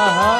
啊哈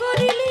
করিলি?